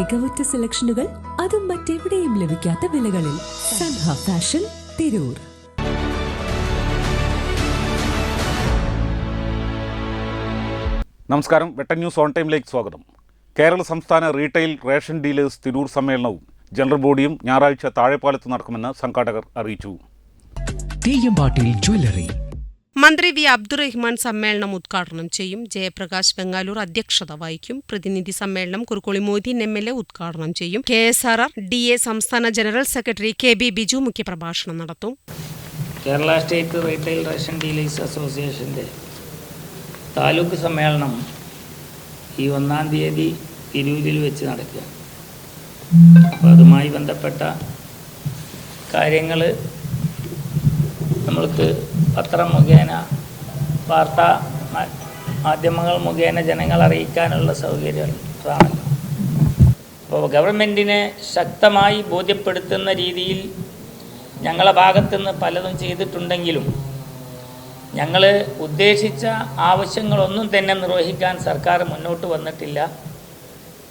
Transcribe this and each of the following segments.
മികവുറ്റ സെലക്ഷനുകൾ അതും മറ്റെവിടെയും ലഭിക്കാത്ത വിലകളിൽ സൻഹ ഫാഷൻ തിരൂർ. നമസ്കാരം. വെട്ടൻ ന്യൂസ് ഓൺ ടൈമിലേക്ക് സ്വാഗതം. കേരള സംസ്ഥാന റീറ്റെയിൽ റേഷൻ ഡീലേഴ്സ് തിരൂർ സമ്മേളനവും ജനറൽ ബോഡിയും ഞായറാഴ്ച താഴെപ്പാലത്ത് നടക്കുമെന്ന് സംഘാടകർ അറിയിച്ചു. തെയ്യമ്പാട്ടിൽ ജ്വല്ലറി മന്ത്രി വി. അബ്ദുറഹ്മാൻ സമ്മേളനം ഉദ്ഘാടനം ചെയ്യും. ജയപ്രകാശ് ബംഗാലൂർ അധ്യക്ഷത വഹിക്കും. പ്രതിനിധി സമ്മേളനം Kurukkoli Modi M L A ഉദ്ഘാടനം ചെയ്യും. K S R R D A സംസ്ഥാന general secretary K B Biju മുഖ്യപ്രഭാഷണം നടത്തും. Kerala state retail ration dealers അസോസിയേഷന്റെ താലൂക്ക് സമ്മേളനം ഈ ഒന്നാം തീയതി തിരൂരിൽ വെച്ച് നടക്കുക. അപ്പോൾ അതുമായി ബന്ധപ്പെട്ട കാര്യങ്ങൾ നമ്മൾക്ക് പത്രം മുഖേന വാർത്താ മാധ്യമങ്ങൾ മുഖേന ജനങ്ങൾ അറിയിക്കാനുള്ള സൗകര്യം അതാണല്ലോ അപ്പോൾ ഗവൺമെന്റിനെ ശക്തമായി ബോധ്യപ്പെടുത്തുന്ന രീതിയിൽ ഞങ്ങളെ ഭാഗത്തുനിന്ന് പലതും ചെയ്തിട്ടുണ്ടെങ്കിലും ഞങ്ങൾ ഉദ്ദേശിച്ച ആവശ്യങ്ങളൊന്നും തന്നെ നിർവഹിക്കാൻ സർക്കാർ മുന്നോട്ട് വന്നിട്ടില്ല.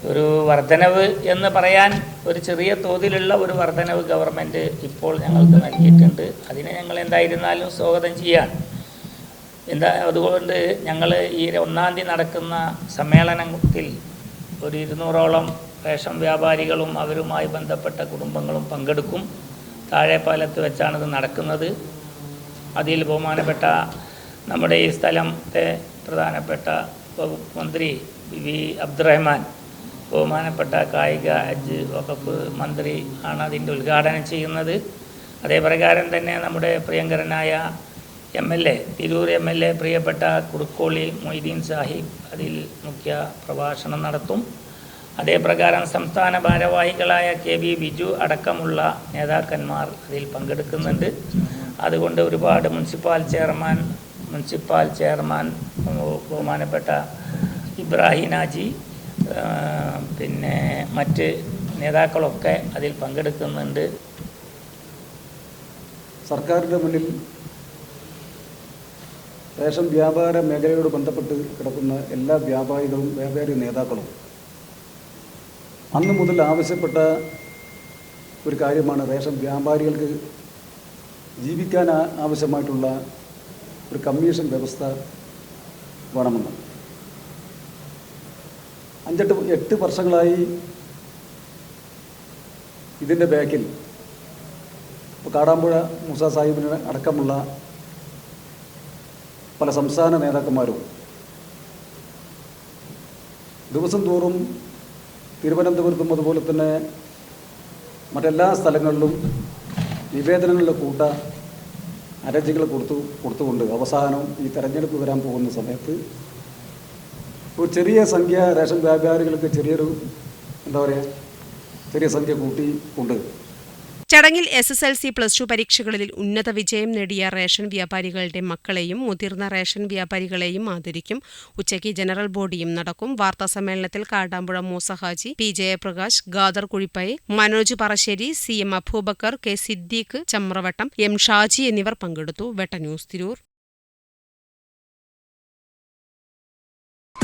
ഒരു വർധനവ് എന്ന് പറയാൻ ഒരു ചെറിയ തോതിലുള്ള ഒരു വർധനവ് ഗവൺമെന്റ് ഇപ്പോൾ ഞങ്ങൾക്ക് നൽകിയിട്ടുണ്ട്. അതിനെ ഞങ്ങൾ എന്തായിരുന്നാലും സ്വാഗതം ചെയ്യാണ് എന്താ അതുകൊണ്ട് ഞങ്ങൾ ഈ ഒന്നാം തീയതി നടക്കുന്ന സമ്മേളനത്തിൽ ഒരു ഇരുന്നൂറോളം റേഷൻ വ്യാപാരികളും അവരുമായി ബന്ധപ്പെട്ട കുടുംബങ്ങളും പങ്കെടുക്കും. താഴെപ്പാലത്ത് വെച്ചാണ് നടക്കുന്നത്. അതിൽ ബഹുമാനപ്പെട്ട നമ്മുടെ ഈ സ്ഥലത്തെ പ്രധാനപ്പെട്ട വകുപ്പ് മന്ത്രി വി അബ്ദുറഹ്മാൻ ബഹുമാനപ്പെട്ട കായിക ഹജ്ജ് വകുപ്പ് മന്ത്രി ആണ് അതിന്റെ ഉദ്ഘാടനം ചെയ്യുന്നത്. അതേപ്രകാരം തന്നെ നമ്മുടെ പ്രിയങ്കരനായ M L A Tirur M L A പ്രിയപ്പെട്ട കുറുക്കോളി മൊയ്തീൻ സാഹിബ് അതിൽ മുഖ്യ പ്രഭാഷണം നടത്തും. അതേപ്രകാരം സംസ്ഥാന ഭാരവാഹികളായ കെ വി ബിജു അടക്കമുള്ള നേതാക്കന്മാർ അതിൽ പങ്കെടുക്കുന്നുണ്ട്. അതുകൊണ്ട് ഒരുപാട് മുനിസിപ്പാൽ ചെയർമാൻ മുനിസിപ്പാൽ ചെയർമാൻ ബഹുമാനപ്പെട്ട ഇബ്രാഹിം നാജി പിന്നെ മറ്റ് നേതാക്കളൊക്കെ അതിൽ പങ്കെടുക്കുന്നുണ്ട്. സർക്കാരിന്റെ മുന്നിൽ റേഷൻ വ്യാപാര മേഖലയോട് ബന്ധപ്പെട്ട് കിടക്കുന്ന എല്ലാ വ്യാപാരികളും വ്യാപാരി നേതാക്കളും അന്ന് മുതൽ ആവശ്യപ്പെട്ട ഒരു കാര്യമാണ് റേഷൻ വ്യാപാരികൾക്ക് ജീവിക്കാൻ ആവശ്യമായിട്ടുള്ള ഒരു കമ്മീഷൻ വ്യവസ്ഥ വേണമെന്ന്. അഞ്ചെട്ട് എട്ട് വർഷങ്ങളായി ഇതിന്റെ ബാക്കിൽ ഇപ്പോൾ കാടാമ്പുഴ മൂസ സാഹിബിന് അടക്കമുള്ള പല സംസ്ഥാന നേതാക്കന്മാരും ദിവസം തോറും തിരുവനന്തപുരത്തും അതുപോലെ തന്നെ മറ്റെല്ലാ സ്ഥലങ്ങളിലും നിവേദനങ്ങളുടെ കൂട്ട അരജികൾ കൊടുത്തു കൊടുത്തുകൊണ്ട് അവസാനം ഈ തെരഞ്ഞെടുപ്പ് വരാൻ പോകുന്ന സമയത്ത് ഒരു ചെറിയ സംഖ്യ റേഷൻ വ്യാപാരികൾക്ക് ചെറിയൊരു എന്താ പറയുക ചെറിയ സംഖ്യ കൂട്ടി ഉണ്ട്. ചടങ്ങിൽ S S L C plus two പരീക്ഷകളിൽ ഉന്നത വിജയം നേടിയ റേഷൻ വ്യാപാരികളുടെ മക്കളെയും മുതിർന്ന റേഷൻ വ്യാപാരികളെയും ആദരിക്കും. ഉച്ചയ്ക്ക് ജനറൽ ബോഡിയും നടക്കും. വാർത്താ സമ്മേളനത്തിൽ Kattampuzha Moosahaji P Jayaprakash Gadar Kuzhippai Manoj Parassery C M Aboobacker K Siddique Chamravattom M Shaji എന്നിവർ പങ്കെടുത്തു. Vetta news Tirur.